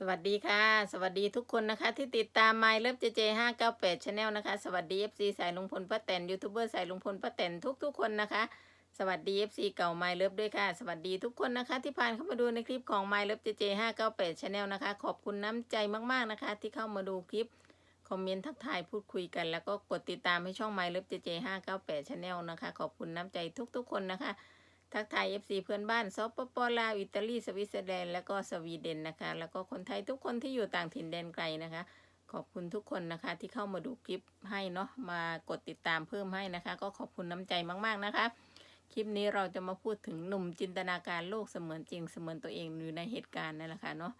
สวัสดีค่ะ สวัสดีทุกคนนะคะ ที่ติดตาม My Love JJ 598 Channel นะคะ สวัสดี FC สายลุงพลป้าแตนยูทูบเบอร์สายลุงพลป้าแตนทุกๆคนนะคะ สวัสดี FC เก่า My Love ด้วยค่ะ สวัสดีทุกคนนะคะ ที่ผ่านเข้ามาดูในคลิปของ My Love JJ 598 Channel นะคะ ขอบคุณน้ำใจมากๆนะคะ ที่เข้ามาดูคลิปคอมเมนต์ทักทายพูดคุยกัน แล้วก็กดติดตามให้ช่อง My Love JJ 598 Channel นะคะ ขอบคุณน้ำใจทุกๆคนนะคะ ทักทาย FC เพื่อนบ้านสปปลาวอิตาลีสวิตเซอร์แลนด์แล้วก็สวีเดนนะคะ แล้วก็คนไทยทุกคนที่อยู่ต่างถิ่นแดนไกลนะคะ ขอบคุณทุกคนนะคะ ที่เข้ามาดูคลิปให้เนาะมากดติดตามเพิ่มให้นะคะ ก็ขอบคุณน้ำใจมากๆนะคะ คลิปนี้เราจะมาพูดถึงหนุ่มจินตนาการโลกเสมือนจริงเสมือนตัวเองอยู่ในเหตุการณ์นั่นแหละค่ะเนาะ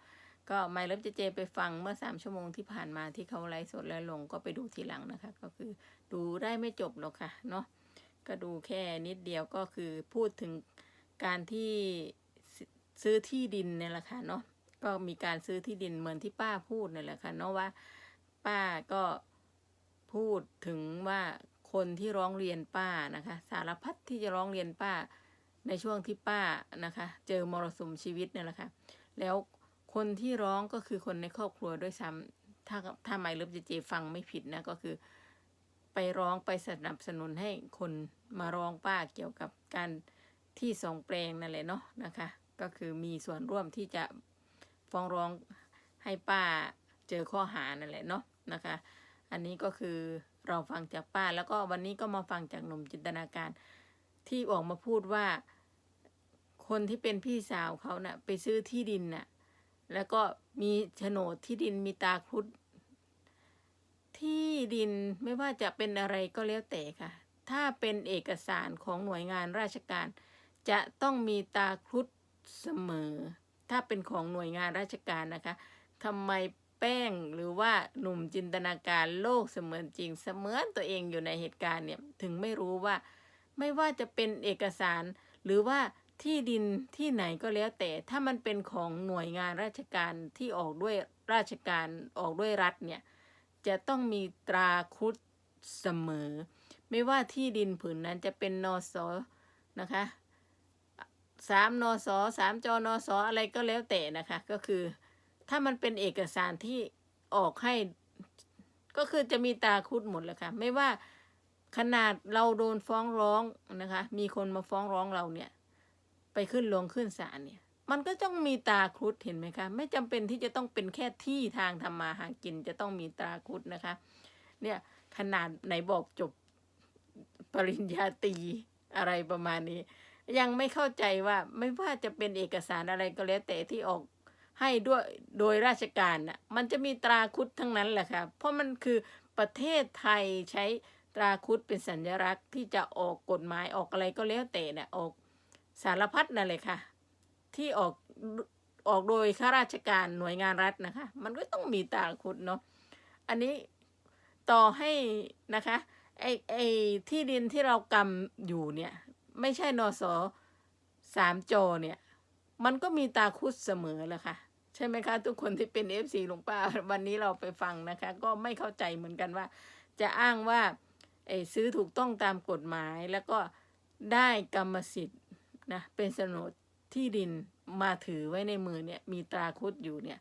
ก็ไม่เลิฟเจเจไปฟังเมื่อสามชั่วโมงที่ผ่านมาที่เขาไลฟ์สดแล้วลงก็ไปดูทีหลังนะคะ ก็คือดูได้ไม่จบหรอกค่ะเนาะ ก็ดูแค่นิดเดียวก็คือพูดถึงการที่ซื้อที่ดินเนี่ยแหละค่ะเนาะก็มีการซื้อที่ดินเหมือนที่ป้าพูดนี่แหละค่ะเนาะว่า ป้าก็พูดถึงว่าคนที่ร้องเรียนป้านะคะ สารพัดที่จะร้องเรียนป้าในช่วงที่ป้านะคะ เจอมรสุมชีวิตเนี่ยแหละค่ะแล้วคนที่ร้องก็คือคนในครอบครัวด้วยซ้ำถ้าถ้าไม่ลิฟเจเจฟังไม่ผิดนะก็คือ ไปร้องไปสนับสนุนให้คน มารองป้าเกี่ยวกับการที่สองแปลงนั่นแหละเนาะนะคะ ก็คือมีส่วนร่วมที่จะฟ้องร้องให้ป้าเจอข้อหานั่นแหละเนาะนะคะ อันนี้ก็คือเราฟังจากป้าแล้วก็วันนี้ก็มาฟังจากหนุ่มจินตนาการ ที่ออกมาพูดว่า คนที่เป็นพี่สาวเขานะ่ะ ไปซื้อที่ดินน่ะแล้วก็มีโฉนดที่ดินมีตาครุฑที่ดินไม่ว่าจะเป็นอะไรก็แล้วแต่ค่ะ ถ้าเป็นเอกสารของหน่วยงานราชการ จะต้องมีตาครุฑเสมอ ถ้าเป็นของหน่วยงานราชการนะคะทำไมแป้งหรือว่าหนุ่มจินตนาการโลกเสมือนจริงเสมือนตัวเองอยู่ในเหตุการณ์เนี่ยถึงไม่รู้ว่า ไม่ว่าจะเป็นเอกสารหรือว่าที่ดินที่ไหนก็แล้วแต่ถ้ามันเป็นของหน่วยงานราชการที่ออกด้วยราชการออกด้วยรัฐเนี่ยจะต้องมีตราครุฑเสมอ ไม่ว่าที่ดินผืนนั้นจะเป็นนอสอนะคะสามนอสอสามจอนอสออะไรก็แล้วแต่นะคะ ก็คือ ถ้ามันเป็นเอกสารที่ออกให้ ก็คือจะมีตาครุฑหมดแหละค่ะ ไม่ว่าขนาดเราโดนฟ้องร้องนะคะ มีคนมาฟ้องร้องเราเนี่ย ไปขึ้นลงขึ้นศาลเนี่ย มันก็ต้องมีตาครุฑเห็นไหมคะ ไม่จำเป็นที่จะต้องเป็นแค่ที่ทางทำมาหากินจะต้องมีตาครุฑนะคะ เนี่ยขนาดไหนบอกจบ ปริญญาตรีอะไรประมาณนี้ ยังไม่เข้าใจว่าไม่ว่าจะเป็นเอกสารอะไรก็แล้วแต่ที่ออกให้ด้วยโดยราชการน่ะมันจะมีตราครุฑทั้งนั้นแหละค่ะเพราะมันคือประเทศไทยใช้ตราครุฑเป็นสัญลักษณ์ที่จะออกกฎหมายออกอะไรก็แล้วแต่น่ะออกสารพัดนั่นเลยค่ะ ที่ออกออกโดยข้าราชการหน่วยงานรัฐนะคะ มันก็ต้องมีตราครุฑเนาะอันนี้ต่อให้นะคะ ไอไอที่ดินที่เรากำอยู่เนี่ย ไม่ใช่นอสอสามจอเนี่ย มันก็มีตาคุดเสมอแหละค่ะ ใช่ไหมคะ ทุกคนที่เป็นเอฟซีหลวงป้าวันนี้เราไปฟังนะคะ ก็ไม่เข้าใจเหมือนกันว่า จะอ้างว่าไอ้ซื้อถูกต้องตามกฎหมายแล้วก็ได้กรรมสิทธิ์นะเป็นโฉนดที่ดินมาถือไว้ในมือเนี่ย มีตราคุดอยู่เนี่ย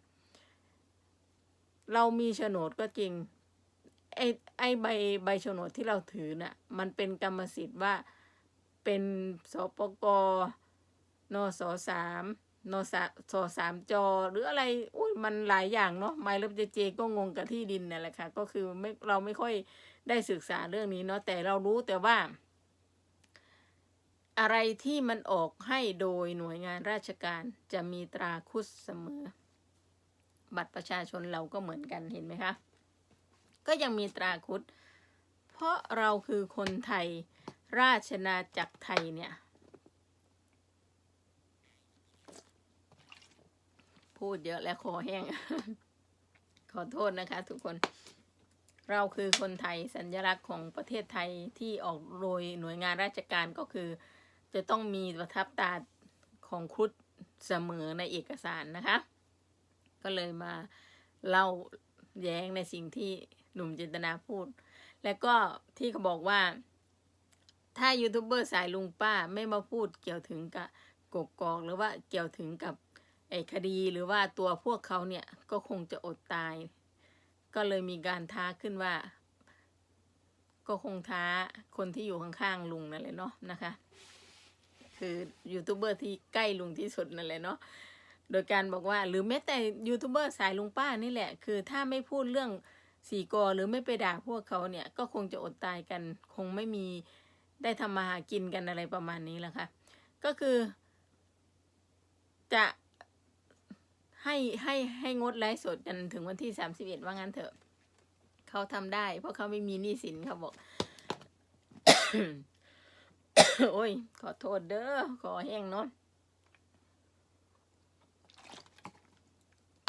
เรามีโฉนดก็จริง ไอ้ไอ้ใบใบโฉนดที่เราถือน่ะมันเป็นกรรมสิทธิ์ว่าเป็นสปกนสสามนสสสามจอหรืออะไรอุ้ยมันหลายอย่างเนาะไมล์เลิฟเจเจก็งงกับที่ดินนั่แหละค่ะ ก็คือไม่เราไม่ค่อยได้ศึกษาเรื่องนี้เนาะแต่เรารู้แต่ว่า อะไรที่มันออกให้โดยหน่วยงานราชการจะมีตราคุดเสมอ บัตรประชาชนเราก็เหมือนกันเห็นไหมคะ ก็ยังมีตราคุด เพราะเราคือคนไทยราชนาจักรไทยเนี่ย พูดเยอะแล้วคอแห้ง ขอโทษนะคะทุกคน เราคือคนไทยสัญลักษณ์ของประเทศไทยที่ออกโดยหน่วยงานราชการก็คือ จะต้องมีประทับตราของครุฑเสมอในเอกสารนะคะ ก็เลยมาเล่าแย้งในสิ่งที่ หนุ่มจินตนาพูด แล้วก็ที่เขาบอกว่า ถ้ายูทูบเบอร์สายลุงป้าไม่มาพูดเกี่ยวถึงกับกกอกหรือว่าเกี่ยวถึงกับไอ้คดีหรือว่าตัวพวกเขาเนี่ยก็คงจะอดตาย ก็เลยมีการท้าขึ้นว่า ก็คงท้าคนที่อยู่ข้างๆลุงนั่นแหละเนาะนะคะ คือยูทูบเบอร์ที่ใกล้ลุงที่สุดนั่นแหละเนาะโดยการบอกว่า หรือแม้แต่ยูทูบเบอร์สายลุงป้านี่แหละ คือถ้าไม่พูดเรื่อง สี่กอหรือไม่ไปด่าพวกเขาเนี่ยก็คงจะอดตายกัน คงไม่มีได้ทำมาหากินกันอะไรประมาณนี้แหละค่ะ ก็คือ จะให้ให้ให้งดไลฟ์สดจนถึงวันที่สามสิบเอ็ดว่างั้นเถอะ เขาทำได้ เพราะเขาไม่มีหนี้สินเขาบอก โอ้ย ขอโทษเด้อขอแห้งเนาะ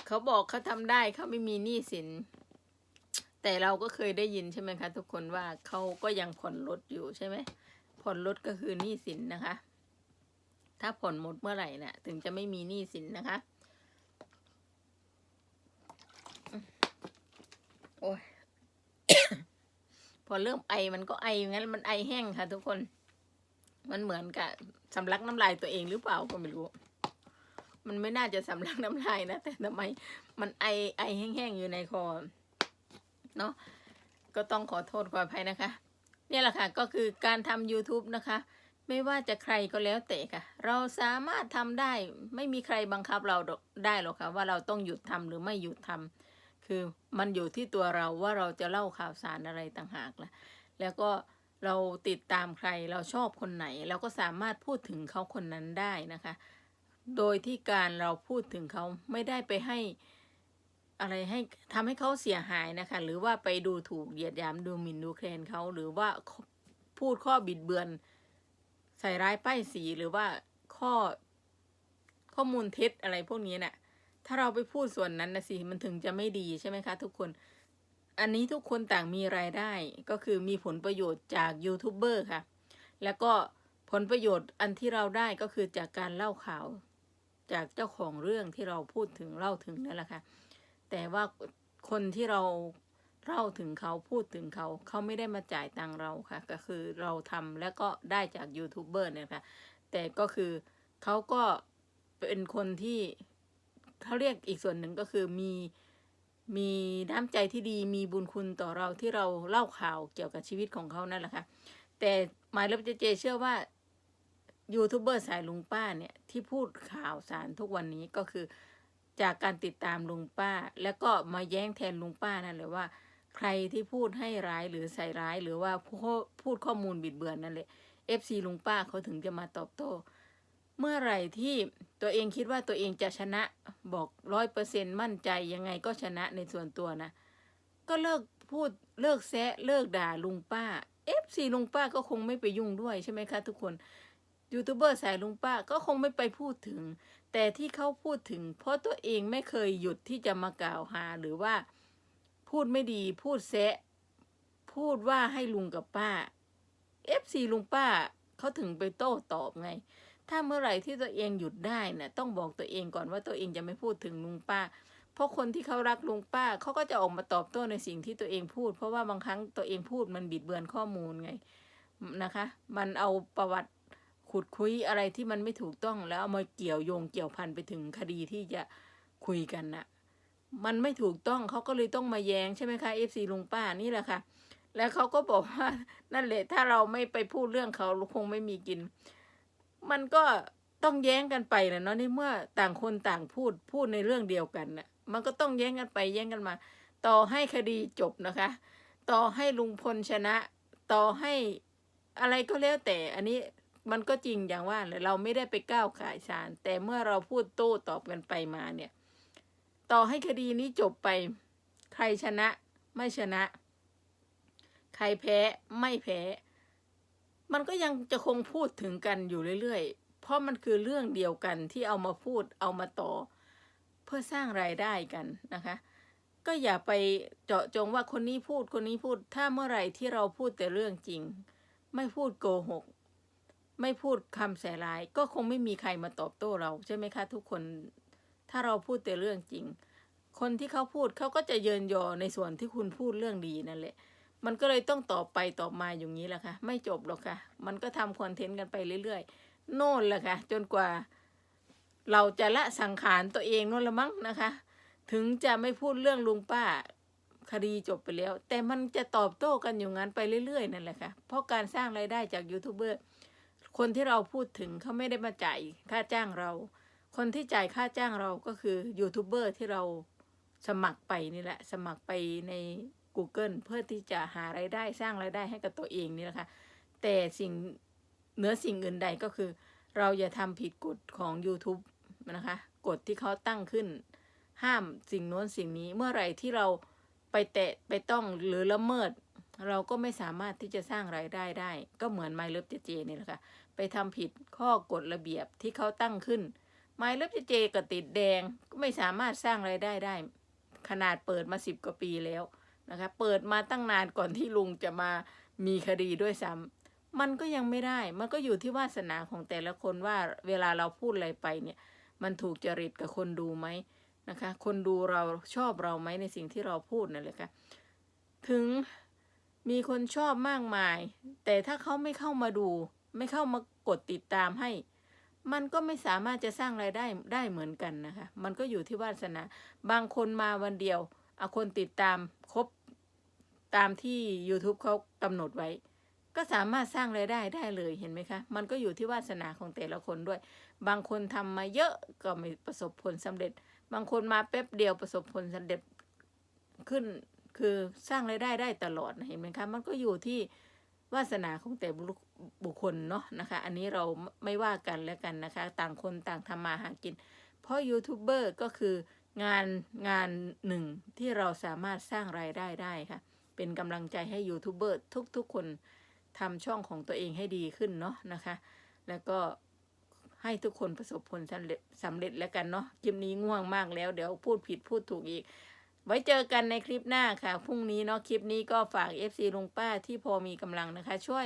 เขาบอกเขาทำได้เขาไม่มีหนี้สิน แต่เราก็เคยได้ยินใช่ไหมคะ ทุกคนว่าเขาก็ยังผ่อนรถอยู่ใช่ไหมผ่อนรถก็คือหนี้สินนะคะ ถ้าผ่อนหมดเมื่อไหร่นะ่ะ ถึงจะไม่มีหนี้สินนะคะ โอ้ยพอเริ่มไอมันก็ไองั้นมันไอแห้งค่ะ ทุกคน มันเหมือนกับสำลักน้ำลายตัวเองหรือเปล่าก็ไม่รู้ มันไม่น่าจะสำลักน้ำลายนะแต่ทำไม มันไอไอแห้งๆอยู่ในคอ เนาะก็ต้องขอโทษขออภัยนะคะ เนี่ยแหละค่ะก็คือการทำ YouTube นะคะ ไม่ว่าจะใครก็แล้วแต่ค่ะ เราสามารถทำได้ไม่มีใครบังคับเราได้หรอกค่ะ ว่าเราต้องหยุดทำหรือไม่หยุดทำคือมันอยู่ที่ตัวเราว่าเราจะเล่าข่าวสารอะไรต่างหากละแล้วก็เราติดตามใครเราชอบคนไหน เราก็สามารถพูดถึงเขาคนนั้นได้นะคะ โดยที่การเราพูดถึงเขาไม่ได้ไปให้ อะไรให้ทำให้เขาเสียหายนะคะ หรือว่าไปดูถูกเหยียดหยามดูหมิ่นดูแคลนเขาหรือว่าพูดข้อบิดเบือน ใส่ร้ายป้ายสีหรือว่าข้อข้อมูลเท็จอะไรพวกนี้น่ะ ถ้าเราไปพูดส่วนนั้นนะสิมันถึงจะไม่ดีใช่ไหมคะ ทุกคน อันนี้ทุกคนต่างมีรายได้ก็คือมีผลประโยชน์จากยูทูบเบอร์ค่ะ แล้วก็ผลประโยชน์อันที่เราได้ก็คือจากการเล่าข่าว จากเจ้าของเรื่องที่เราพูดถึงเล่าถึงนั่นแหละค่ะ แต่ว่าคนที่เราเล่าถึงเขาพูดถึงเขาเขาไม่ได้มาจ่ายตังเราค่ะ ก็คือเราทำแล้วก็ได้จากยูทูบเบอร์เนี่ยค่ะแต่ก็คือเขาก็เป็นคนที่เขาเรียกอีกส่วนหนึ่งก็คือมีมีน้ำใจที่ดีมีบุญคุณต่อเราที่เราเล่าข่าวเกี่ยวกับชีวิตของเขานั่นแหละค่ะ แต่หมายเลขเจเจเชื่อว่ายูทูบเบอร์สายลุงป้าเนี่ยที่พูดข่าวสารทุกวันนี้ก็คือ จากการติดตามลุงป้า แล้วก็มาแย้งแทนลุงป้านั่นเลยว่า ใครที่พูดให้ร้ายหรือใส่ร้ายหรือว่าพูดข้อมูลบิดเบือนนั่นแหละเอฟซีลุงป้าเขาถึงจะมาตอบโต้ เมื่อไหร่ที่ตัวเองคิดว่าตัวเองจะชนะบอกร้อยเปอร์เซ็นมั่นใจยังไงก็ชนะในส่วนตัวนะ ก็เลิกพูดเลิกแซะเลิกด่าลุงป้าเอฟซีลุงป้าก็คงไม่ไปยุ่งด้วยใช่ไหมคะทุกคน ยูทูบเบอร์สายลุงป้าก็คงไม่ไปพูดถึง แต่ที่เขาพูดถึง เพราะตัวเองไม่เคยหยุดที่จะมากล่าวหาหรือว่าพูดไม่ดีพูดแซะ พูดว่าให้ลุงกับป้าเอฟซีลุงป้าเขาถึงไปโต้ตอบไง ถ้าเมื่อไหร่ที่ตัวเองหยุดได้นะ่ะต้องบอกตัวเองก่อนว่าตัวเองจะไม่พูดถึงลุงป้า เพราะคนที่เขารักลุงป้าเขาก็จะออกมาตอบโต้ในสิ่งที่ตัวเองพูด เพราะว่าบางครั้งตัวเองพูดมันบิดเบือนข้อมูลไงนะคะ มันเอาประวัติ ขุดคุยอะไรที่มันไม่ถูกต้องแล้วเอามาเกี่ยวโยงเกี่ยวพันไปถึงคดีที่จะคุยกันน่ะ มันไม่ถูกต้องเขาก็เลยต้องมาแย้งใช่ไหมคะเอฟซีลุงป้านี่แหละค่ะ แล้วเขาก็บอกว่านั่นแหละถ้าเราไม่ไปพูดเรื่องเขาคงไม่มีกิน มันก็ต้องแย้งกันไปแหละเนาะในเมื่อต่างคนต่างพูดพูดในเรื่องเดียวกันน่ะ มันก็ต้องแย้งกันไปแย้งกันมา ต่อให้คดีจบนะคะ ต่อให้ลุงพลชนะ ต่อให้อะไรก็แล้วแต่อันนี้ มันก็จริงอย่างว่าเลยเราไม่ได้ไปก้าวขายศาลแต่เมื่อเราพูดโต้ตอบกันไปมาเนี่ย ต่อให้คดีนี้จบไป ใครชนะไม่ชนะ ใครแพ้ไม่แพ้ มันก็ยังจะคงพูดถึงกันอยู่เรื่อยๆ เพราะมันคือเรื่องเดียวกันที่เอามาพูดเอามาต่อ เพื่อสร้างรายได้กันนะคะ ก็อย่าไปเจาะจงว่าคนนี้พูดคนนี้พูดถ้าเมื่อไหร่ที่เราพูดแต่เรื่องจริง ไม่พูดโกหก ไม่พูดคำแสร้าย ก็คงไม่มีใครมาตอบโต้เราใช่ไหมคะ ทุกคน ถ้าเราพูดแต่เรื่องจริง คนที่เขาพูดเขาก็จะเยินยอในส่วนที่คุณพูดเรื่องดีนั่นแหละ มันก็เลยต้องตอบไปตอบมาอย่างนี้แหละค่ะ ไม่จบหรอกค่ะ มันก็ทำคอนเทนต์กันไปเรื่อยๆ โน่นแหละค่ะ จนกว่า เราจะละสังขารตัวเองนั่นละมั้งนะคะ ถึงจะไม่พูดเรื่องลุงป้าคดีจบไปแล้ว แต่มันจะตอบโต้กันอยู่งั้นไปเรื่อยๆนั่นแหละค่ะ เพราะการสร้างรายได้จากยูทูบเบอร์ คนที่เราพูดถึงเขาไม่ได้มาจ่ายค่าจ้างเรา คนที่จ่ายค่าจ้างเราก็คือยูทูบเบอร์ที่เราสมัครไปนี่แหละ สมัครไปใน Google เพื่อที่จะหารายได้สร้างรายได้ให้กับตัวเองนี่แหละค่ะแต่สิ่งเหนือสิ่งอื่นใดก็คือ เราอย่าทำผิดกฎของ YouTube นะคะกฎที่เขาตั้งขึ้น ห้ามสิ่งโน้นสิ่งนี้เมื่อไหร่ที่เราไปแตะไปต้องหรือละเมิด เราก็ไม่สามารถที่จะสร้างรายได้ได้ ก็เหมือนไมล์เลิฟเจเจนี่แหละค่ะ ไปทำผิดข้อกฎระเบียบที่เขาตั้งขึ้นไมล์เลิฟเจเจก็ติดแดงก็ไม่สามารถสร้างรายได้ได้ ขนาดเปิดมาสิบกว่าปีแล้วนะคะเปิดมาตั้งนานก่อนที่ลุงจะมามีคดีด้วยซ้ำมันก็ยังไม่ได้ มันก็อยู่ที่วาสนาของแต่ละคนว่าเวลาเราพูดอะไรไปเนี่ย มันถูกจริตกับคนดูไหมนะคะ คนดูเราชอบเราไหมในสิ่งที่เราพูดนั่นแหละค่ะถึงมีคนชอบมากมาย แต่ถ้าเขาไม่เข้ามาดู ไม่เข้ามากดติดตามให้ มันก็ไม่สามารถจะสร้างรายได้ได้เหมือนกันนะคะ มันก็อยู่ที่วาสนา บางคนมาวันเดียวเอาคนติดตามครบตามที่ YouTube เขากำหนดไว้ ก็สามารถสร้างรายได้ได้เลยเห็นไหมคะ มันก็อยู่ที่วาสนาของแต่ละคนด้วย บางคนทำมาเยอะก็ไม่ประสบผลสำเร็จ บางคนมาแป๊บเดียวประสบผลสำเร็จขึ้นคือสร้างรายได้ได้ตลอดเห็นไหมคะ มันก็อยู่ที่วาสนาของแต่ บุคคคลเนาะนะคะ อันนี้เราไม่ว่ากันแล้วกันนะคะ ต่างคนต่างทำมาหากิน เพราะยูทูบเบอร์ก็คืองานงานหนึ่งที่เราสามารถสร้างรายได้ได้ค่ะ เป็นกำลังใจให้ยูทูบเบอร์ทุกๆคนทำช่องของตัวเองให้ดีขึ้นเนาะนะคะ แล้วก็ให้ทุกคนประสบผลสำเร็จสำเร็จแล้วกันเนาะคลิปนี้ง่วงมากแล้ว เดี๋ยวพูดผิดพูดถูกอีก ไว้เจอกันในคลิปหน้าค่ะ พรุ่งนี้เนาะคลิปนี้ก็ฝาก FC ลุงป้าที่พอมีกำลังนะคะ ช่วย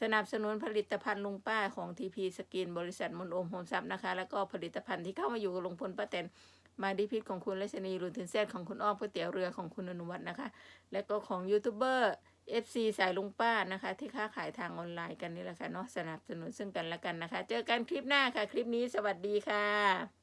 สนับสนุนผลิตภัณฑ์ลุงป้าของ TP สกินบริษัทมนโอมโฮมซับนะคะ แล้วก็ผลิตภัณฑ์ที่เข้ามาอยู่กับลุงพลป้าแตนมาดิพิษของคุณเลชนีรุนทินแซดของคุณอ้อมก๋วยเตี๋ยวเรือของคุณอนุวัฒน์นะคะ และก็ของยูทูบเบอร์ FC สายลุงป้านะคะ ที่ค้าขายทางออนไลน์กันนี่แหละค่ะเนาะสนับสนุนซึ่งกันและกันนะคะ เจอกันคลิปหน้าค่ะ คลิปนี้สวัสดีค่ะ